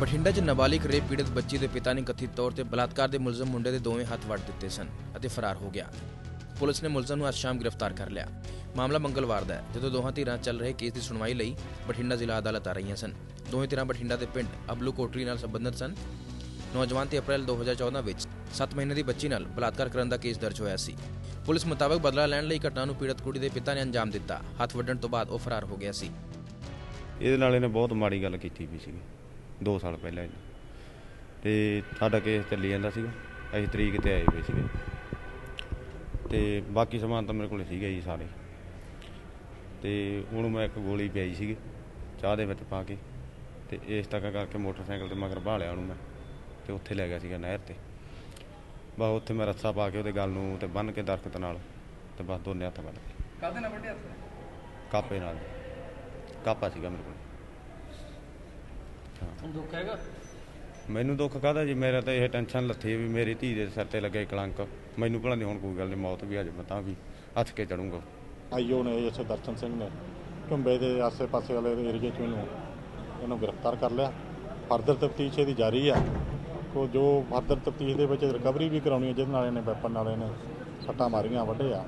ਬਠਿੰਡਾ 'ਚ ਨਾਬਾਲਿਗ ਰੇਪ ਪੀੜਤ ਬੱਚੀ ਦੇ ਪਿਤਾ ਨੇ ਕਥਿਤ ਤੌਰ ਤੇ ਬਲਾਤਕਾਰ ਦੇ ਮੁਲਜ਼ਮ ਮੁੰਡੇ ਦੇ ਦੋਵੇਂ ਹੱਥ ਵੱਢ ਦਿੱਤੇ ਸਨ ਅਤੇ ਫਰਾਰ ਹੋ ਗਿਆ। ਪੁਲਿਸ ਨੇ ਮੁਲਜ਼ਮ ਨੂੰ ਅੱਜ ਸ਼ਾਮ ਗ੍ਰਿਫਤਾਰ ਕਰ ਲਿਆ। ਮਾਮਲਾ ਮੰਗਲਵਾਰ ਦਾ ਹੈ, ਜਦੋਂ ਦੋਹਾਂ ਧਿਰਾਂ ਚੱਲ ਰਹੇ ਕੇਸ ਦੀ ਸੁਣਵਾਈ ਲਈ ਬਠਿੰਡਾ ਜ਼ਿਲ੍ਹਾ ਅਦਾਲਤ ਆ ਰਹੀਆਂ ਸਨ। ਦੋਵੇਂ ਧਿਰਾਂ ਬਠਿੰਡਾ ਦੇ ਪਿੰਡ ਅਬਲੂ ਕੋਟਰੀ ਨਾਲ ਸੰਬੰਧਿਤ ਸਨ। ਨੌਜਵਾਨ ਤੇ ਅਪ੍ਰੈਲ 2014 ਵਿੱਚ 7 ਮਹੀਨੇ ਦੀ ਬੱਚੀ ਨਾਲ ਬਲਾਤਕਾਰ ਕਰਨ ਦਾ ਕੇਸ ਦਰਜ ਹੋਇਆ ਸੀ। ਪੁਲਿਸ ਮੁਤਾਬਕ ਬਦਲਾ ਲੈਣ ਲਈ ਘਟਨਾ ਨੂੰ ਪੀੜਤ ਕੁੜੀ ਦੇ ਪਿਤਾ ਨੇ ਅੰਜਾਮ ਦਿੱਤਾ। ਹੱਥ ਵੱਢਣ ਤੋਂ ਬਾਅਦ ਉਹ ਫਰਾਰ ਹੋ ਗਿਆ ਸੀ। ਇਹਦੇ ਨਾਲ ਇਹਨੇ ਬਹੁਤ ਮਾੜੀ ਗੱਲ ਕੀਤੀ ਵੀ ਸੀਗੀ। 2 ਸਾਲ ਪਹਿਲਾਂ ਇਹਨੇ ਤੇ ਸਾਡਾ ਕੇਸ ਚੱਲੀ ਜਾਂਦਾ ਸੀਗਾ। ਅਸੀਂ ਤਰੀਕ ਤੇ ਆਏ ਹੋਏ ਸੀਗੇ। ਤੇ ਬਾਕੀ ਸਮਾਨ ਤਾਂ ਮੇਰੇ ਕੋਲ ਸੀਗਾ ਜੀ ਸਾਰੇ। ਤੇ ਉਹਨੂੰ ਮੈਂ ਇੱਕ ਗੋਲੀ ਪਿਆਈ ਸੀਗੀ ਚਾਹ ਦੇ ਵਿੱਚ ਪਾ ਕੇ। ਤੇ ਇਸ ਤੱਕ ਕਰਕੇ ਮੋਟਰਸਾਈਕਲ ਤੇ ਮਗਰ ਭਾਲਿਆ ਉਹਨੂੰ ਮੈਂ। ਤੇ ਉੱਥੇ ਲੈ ਗਿਆ ਸੀਗਾ ਨਹਿਰ ਤੇ। ਬਸ ਉੱਥੇ ਮੈਂ ਰੱਸਾ ਪਾ ਕੇ ਉਹਦੇ ਗਲ ਨੂੰ ਤੇ ਬੰਨ ਕੇ ਦਰਖਤ ਨਾਲ ਤੇ ਬਸ ਦੋਨੇ ਹੱਥ ਵੱਢ ਕੇ ਨਾਲ ਕਾਪੇ ਨਾਲ। ਕਾਪਾ ਸੀਗਾ ਮੇਰੇ ਕੋਲ। ਦੁੱਖ ਹੈਗਾ? ਮੈਨੂੰ ਦੁੱਖ ਕਾਹਦਾ ਜੀ? ਮੇਰਾ ਤਾਂ ਇਹ ਟੈਨਸ਼ਨ ਲੱਥੀ ਵੀ ਮੇਰੀ ਧੀ ਦੇ ਸਿਰ ਤੇ ਲੱਗੇ ਕਲੰਕ। ਮੈਨੂੰ ਭਲਾ ਨਹੀਂ ਹੁਣ ਕੋਈ ਗੱਲ ਨਹੀਂ ਮੌਤ ਵੀ ਆ ਜਾਵੇ ਤਾਂ ਵੀ। ਹੱਥ ਕੇ ਚੜੂੰਗਾ। ਆਈਓ ਨੇ ਜਿੱਥੇ ਦਰਸ਼ਨ ਸਿੰਘ ਨੇ। ਝੁੰਬੇ ਦੇ ਆਸੇ-ਪਾਸੇ ਵਾਲੇ ਏਰੀਏ 'ਚ ਇਹਨੂੰ ਇਹਨੂੰ ਗ੍ਰਿਫਤਾਰ ਕਰ ਲਿਆ। ਫਰਦਰ ਤਫਤੀਸ਼ ਇਹਦੀ ਜਾਰੀ ਆ। ਕੋ ਜੋ ਫਰਦਰ ਤਫਤੀਸ਼ ਦੇ ਵਿੱਚ ਰਿਕਵਰੀ ਵੀ ਕਰਾਉਣੀ ਹੈ ਜਿਹਦੇ ਨਾਲ ਇਹਨੇ ਵੈਪਨ ਨਾਲ ਇਹਨੇ ਸੱਟਾਂ ਮਾਰੀਆਂ ਵੱਢੇ ਆ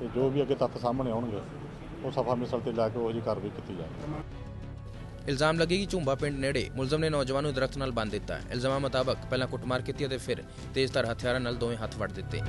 ਤੇ ਜੋ ਵੀ ਅੱਗੇ ਤੱਥ ਸਾਹਮਣੇ ਆਉਣਗੇ ਉਹ ਸਫਾ ਮਿਸਲ ਤੇ ਲੈ ਕੇ ਉਹ ਜੀ ਕਾਰਵਾਈ ਕੀਤੀ ਜਾਵੇ ਇਲਜ਼ਾਮ ਲੱਗੇ ਕਿ ਝੁੰਬਾ ਪਿੰਡ ਨੇੜੇ। ਮੁਲਜ਼ਮ ਨੇ ਨੌਜਵਾਨ ਨੂੰ ਦਰਖਤ ਨਾਲ ਬੰਨ੍ਹ ਦਿੱਤਾ। ਇਲਜ਼ਾਮਾਂ ਮੁਤਾਬਕ ਪਹਿਲਾਂ ਕੁੱਟਮਾਰ ਕੀਤੀ ਅਤੇ ਫਿਰ ਤੇਜ਼ਧਾਰ ਹਥਿਆਰਾਂ ਨਾਲ ਦੋਵੇਂ ਹੱਥ ਵੱਢ ਦਿੱਤੇ।